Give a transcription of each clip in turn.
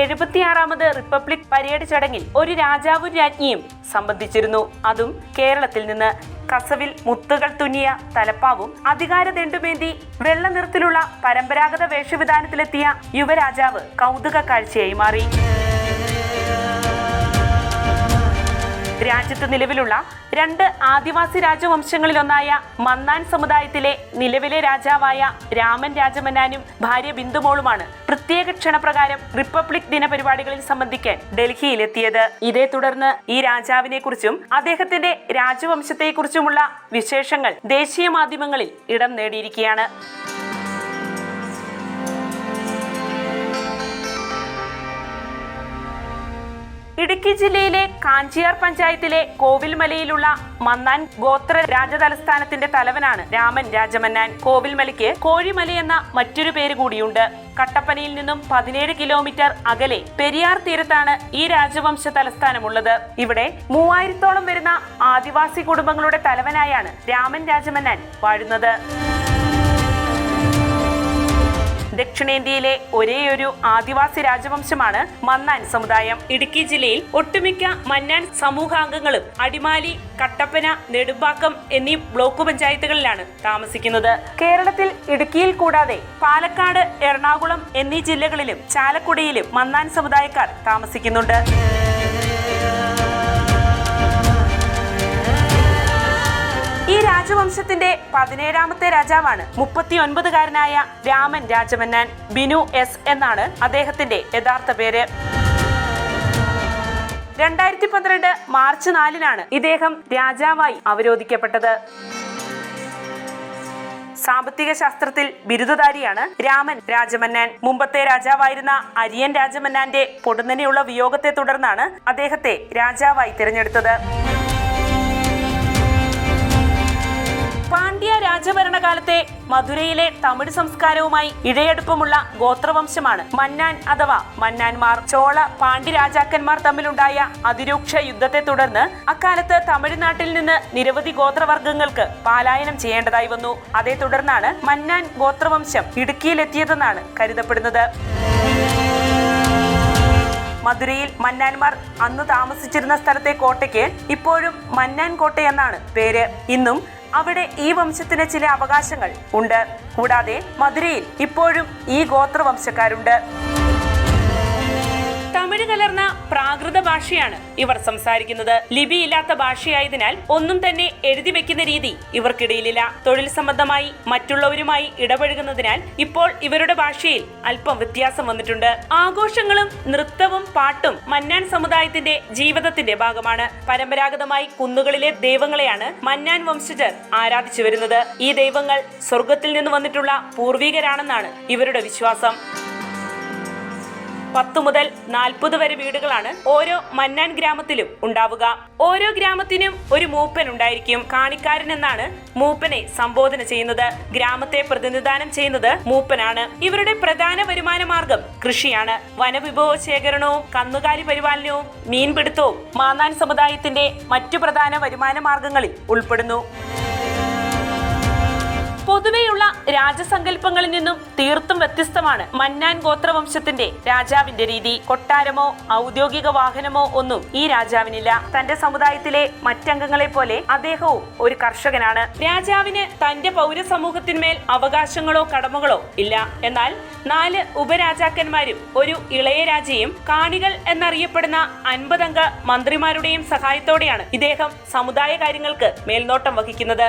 എഴുപത്തിയാറാമത് republic parade ചടങ്ങിൽ ഒരു രാജാവും രാജ്ഞിയും സംബന്ധിച്ചിരുന്നു. അതും കേരളത്തിൽ നിന്ന് കസവിൽ മുത്തുകൾ തുന്നിയ തലപ്പാവും അധികാര ദണ്ടുമേന്തി വെള്ള നിറത്തിലുള്ള പരമ്പരാഗത വേഷവിധാനത്തിലെത്തിയ യുവരാജാവ് കൗതുക കാഴ്ചയായി മാറി. രാജ്യത്ത് നിലവിലുള്ള രണ്ട് ആദിവാസി രാജവംശങ്ങളിലൊന്നായ മന്നാൻ സമുദായത്തിലെ നിലവിലെ രാജാവായ രാമൻ രാജമന്നാനും ഭാര്യ ബിന്ദുമോളുമാണ് പ്രത്യേക ക്ഷണപ്രകാരം റിപ്പബ്ലിക് ദിന പരിപാടികളിൽ സംബന്ധിക്കാൻ ഡൽഹിയിലെത്തിയത്. ഇതേ തുടർന്ന് ഈ രാജാവിനെ കുറിച്ചും അദ്ദേഹത്തിന്റെ രാജവംശത്തെക്കുറിച്ചുമുള്ള വിശേഷങ്ങൾ ദേശീയ മാധ്യമങ്ങളിൽ ഇടം നേടിയിരിക്കുകയാണ്. ഇടുക്കി ജില്ലയിലെ കാഞ്ചിയാർ പഞ്ചായത്തിലെ കോവിൽമലയിലുള്ള മന്നാൻ ഗോത്ര രാജതലസ്ഥാനത്തിന്റെ തലവനാണ് രാമൻ രാജമന്നാൻ. കോവിൽമലയ്ക്ക് കോഴിമല എന്ന മറ്റൊരു പേര് കൂടിയുണ്ട്. കട്ടപ്പനയിൽ നിന്നും പതിനേഴ് കിലോമീറ്റർ അകലെ പെരിയാർ തീരത്താണ് ഈ രാജവംശ തലസ്ഥാനമുള്ളത്. ഇവിടെ മൂവായിരത്തോളം വരുന്ന ആദിവാസി കുടുംബങ്ങളുടെ തലവനായാണ് രാമൻ രാജമന്നാൻ വാഴുന്നത്. ദക്ഷിണേന്ത്യയിലെ ഒരേയൊരു ആദിവാസി രാജവംശമാണ് മന്നാൻ സമുദായം. ഇടുക്കി ജില്ലയിൽ ഒട്ടുമിക്ക മന്നാൻ സമൂഹാംഗങ്ങളും അടിമാലി കട്ടപ്പന നെടുമ്പാക്കം എന്നീ ബ്ലോക്ക് പഞ്ചായത്തുകളിലാണ് താമസിക്കുന്നത്. കേരളത്തിൽ ഇടുക്കിയിൽ കൂടാതെ പാലക്കാട് എറണാകുളം എന്നീ ജില്ലകളിലും ചാലക്കുടിയിലും മന്നാൻ സമുദായക്കാർ താമസിക്കുന്നുണ്ട്. ഈ രാജവംശത്തിന്റെ പതിനേഴാമത്തെ രാജാവാണ് മുപ്പത്തി ഒൻപതുകാരനായ രാമൻ രാജമന്നാൻ ബിനു എസ് എന്നാണ് അദ്ദേഹത്തിന്റെ യഥാർത്ഥ പേര്. രണ്ടായിരത്തി പന്ത്രണ്ട് മാർച്ച് നാലിനാണ് ഇദ്ദേഹം രാജാവായി അവരോധിക്കപ്പെട്ടത്. സാമ്പത്തിക ശാസ്ത്രത്തിൽ ബിരുദധാരിയാണ് രാമൻ രാജമന്നാൻ. മുമ്പത്തെ രാജാവായിരുന്ന അരിയൻ രാജമന്നാന്റെ പൊടുന്നനെയുള്ള വിയോഗത്തെ തുടർന്നാണ് അദ്ദേഹത്തെ രാജാവായി തിരഞ്ഞെടുത്തത്. രാജഭരണകാലത്തെ മധുരയിലെ തമിഴ് സംസ്കാരവുമായി ഇഴയടുപ്പമുള്ള ഗോത്രവംശമാണ് മന്നാൻ അഥവാ മന്നാൻമാർ. ചോള പാണ്ഡ്യ രാജാക്കന്മാർ തമ്മിലുണ്ടായ അതിരൂക്ഷ യുദ്ധത്തെ തുടർന്ന് അക്കാലത്ത് തമിഴ്നാട്ടിൽ നിന്ന് നിരവധി ഗോത്രവർഗങ്ങൾക്ക് പാലായനം ചെയ്യേണ്ടതായി വന്നു. അതേ തുടർന്നാണ് മന്നാൻ ഗോത്രവംശം ഇടുക്കിയിലെത്തിയതെന്നാണ് കരുതപ്പെടുന്നത്. മധുരയിൽ മന്നാൻമാർ അന്ന് താമസിച്ചിരുന്ന സ്ഥലത്തെ കോട്ടയ്ക്ക് ഇപ്പോഴും മന്നാൻ കോട്ട എന്നാണ് പേര്. ഇന്നും അവിടെ ഈ വംശത്തിന് ചില അവകാശങ്ങൾ ഉണ്ട്. കൂടാതെ മധുരയിൽ ഇപ്പോഴും ഈ ഗോത്ര ഗോത്രവംശക്കാരുണ്ട്. തമിഴ് കലർന്ന പ്രാകൃത ഭാഷയാണ് ഇവർ സംസാരിക്കുന്നത്. ലിപിയില്ലാത്ത ഭാഷയായതിനാൽ ഒന്നും തന്നെ എഴുതി വെക്കുന്ന രീതി ഇവർക്കിടയിലില്ല. തൊഴിൽ സംബന്ധമായി മറ്റുള്ളവരുമായി ഇടപഴകുന്നതിനാൽ ഇപ്പോൾ ഇവരുടെ ഭാഷയിൽ അല്പം വ്യത്യാസം വന്നിട്ടുണ്ട്. ആഘോഷങ്ങളും നൃത്തവും പാട്ടും മന്നാൻ സമുദായത്തിന്റെ ജീവിതത്തിന്റെ ഭാഗമാണ്. പരമ്പരാഗതമായി കുന്നുകളിലെ ദൈവങ്ങളെയാണ് മന്നാൻ വംശജർ ആരാധിച്ചു വരുന്നത്. ഈ ദൈവങ്ങൾ സ്വർഗത്തിൽ നിന്ന് വന്നിട്ടുള്ള പൂർവികരാണെന്നാണ് ഇവരുടെ വിശ്വാസം. പത്ത് മുതൽ നാൽപ്പത് വരെ വീടുകളാണ് ഓരോ മന്നാൻ ഗ്രാമത്തിലും ഉണ്ടാവുക. ഓരോ ഗ്രാമത്തിനും ഒരു മൂപ്പൻ ഉണ്ടായിരിക്കും. കാണിക്കാരൻ എന്നാണ് മൂപ്പനെ സംബോധന ചെയ്യുന്നത്. ഗ്രാമത്തെ പ്രതിനിധാനം ചെയ്യുന്നത് മൂപ്പനാണ്. ഇവരുടെ പ്രധാന വരുമാന മാർഗം കൃഷിയാണ്. വനവിഭവ ശേഖരണവും കന്നുകാലി പരിപാലനവും മീൻപിടുത്തവും മാന്നാൻ സമുദായത്തിന്റെ മറ്റു പ്രധാന വരുമാന മാർഗങ്ങളിൽ ഉൾപ്പെടുന്നു. പൊതുവെയുള്ള രാജസങ്കല്പങ്ങളിൽ നിന്നും തീർത്തും വ്യത്യസ്തമാണ് മന്നാൻ ഗോത്രവംശത്തിന്റെ രാജാവിന്റെ രീതി. കൊട്ടാരമോ ഔദ്യോഗിക വാഹനമോ ഒന്നും ഈ രാജാവിനില്ല. തന്റെ സമുദായത്തിലെ മറ്റംഗങ്ങളെ പോലെ അദ്ദേഹവും ഒരു കർഷകനാണ്. രാജാവിന് തന്റെ പൗരസമൂഹത്തിന്മേൽ അവകാശങ്ങളോ കടമകളോ ഇല്ല. എന്നാൽ നാല് ഉപരാജാക്കന്മാരും ഒരു ഇളയരാജയും കാണികൾ എന്നറിയപ്പെടുന്ന അൻപതംഗ മന്ത്രിമാരുടെയും സഹായത്തോടെയാണ് ഇദ്ദേഹം സമുദായ കാര്യങ്ങൾക്ക് മേൽനോട്ടം വഹിക്കുന്നത്.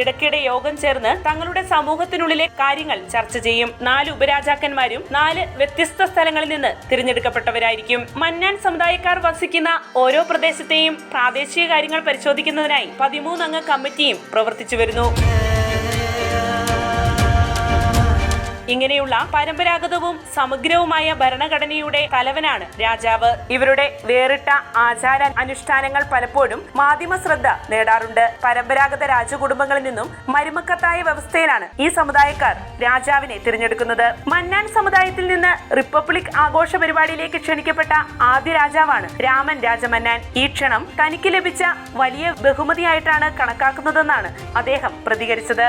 ഇടയ്ക്കിടെ യോഗം ചേർന്ന് തങ്ങളുടെ സമൂഹത്തിനുള്ളിലെ കാര്യങ്ങൾ ചർച്ച ചെയ്യും. നാല് ഉപരാജാക്കന്മാരും നാല് വ്യത്യസ്ത സ്ഥലങ്ങളിൽ നിന്ന് തിരഞ്ഞെടുക്കപ്പെട്ടവരായിരിക്കും. മന്നാൻ സമുദായക്കാർ വസിക്കുന്ന ഓരോ പ്രദേശത്തെയും പ്രാദേശിക കാര്യങ്ങൾ പരിശോധിക്കുന്നതിനായി പതിമൂന്നംഗ കമ്മിറ്റിയും പ്രവർത്തിച്ചു വരുന്നു. ഇങ്ങനെയുള്ള പരമ്പരാഗതവും സമഗ്രവുമായ ഭരണഘടനയുടെ തലവനാണ് രാജാവ്. ഇവരുടെ വേറിട്ട ആചാര അനുഷ്ഠാനങ്ങൾ പലപ്പോഴും മാധ്യമ ശ്രദ്ധ നേടാറുണ്ട്. പരമ്പരാഗത രാജകുടുംബങ്ങളിൽ നിന്നും മരുമക്കത്തായ വ്യവസ്ഥയിലാണ് ഈ സമുദായക്കാർ രാജാവിനെ തിരഞ്ഞെടുക്കുന്നത്. മന്നാൻ സമുദായത്തിൽ നിന്ന് റിപ്പബ്ലിക് ആഘോഷ പരിപാടിയിലേക്ക് ക്ഷണിക്കപ്പെട്ട ആദ്യ രാജാവാണ് രാമൻ രാജമന്നാൻ. ഈ ക്ഷണം തനിക്ക് ലഭിച്ച വലിയ ബഹുമതിയായിട്ടാണ് കണക്കാക്കുന്നതെന്നാണ് അദ്ദേഹം പ്രതികരിച്ചത്.